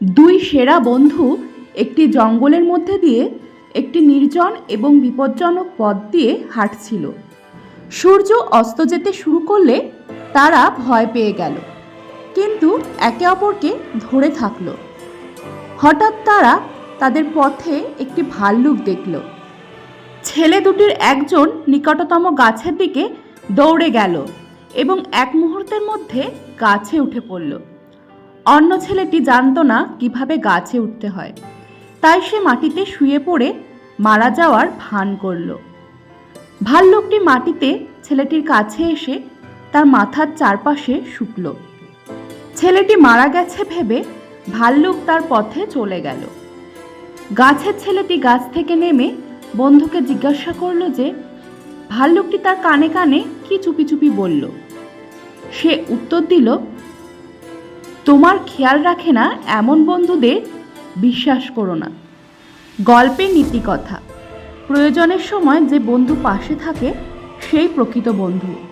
দুই সেরা বন্ধু একটি জঙ্গলের মধ্যে দিয়ে একটি নির্জন এবং বিপজ্জনক পথ দিয়ে হাঁটছিল। সূর্য অস্ত যেতে শুরু করলে তারা ভয় পেয়ে গেল, কিন্তু একে অপরকে ধরে থাকল। হঠাৎ তারা তাদের পথে একটি ভাল্লুক দেখল। ছেলে দুটির একজন নিকটতম গাছের দিকে দৌড়ে গেল এবং এক মুহূর্তের মধ্যে গাছে উঠে পড়ল। অন্য ছেলেটি জানতো না কীভাবে গাছে উঠতে হয়। তাই সে মাটিতে শুয়ে পড়ে মারা যাওয়ার ভান করল। ভাল্লুকটি মাটিতে ছেলেটির কাছে এসে তার মাথার চারপাশে শুকল। ছেলেটি মারা গেছে ভেবে ভাল্লুক তার পথে চলে গেল। গাছের ছেলেটি গাছ থেকে নেমে বন্ধুকে জিজ্ঞাসা করল যে, ভাল্লুকটি তার কানে কানে কি চুপি চুপি বলল? সে উত্তর দিল তোমার খেয়াল রাখে না এমন বন্ধুদের? বিশ্বাস করো না। গল্পের নীতিকথা প্রয়োজনের সময় যে বন্ধু পাশে থাকে, সেই প্রকৃত বন্ধু।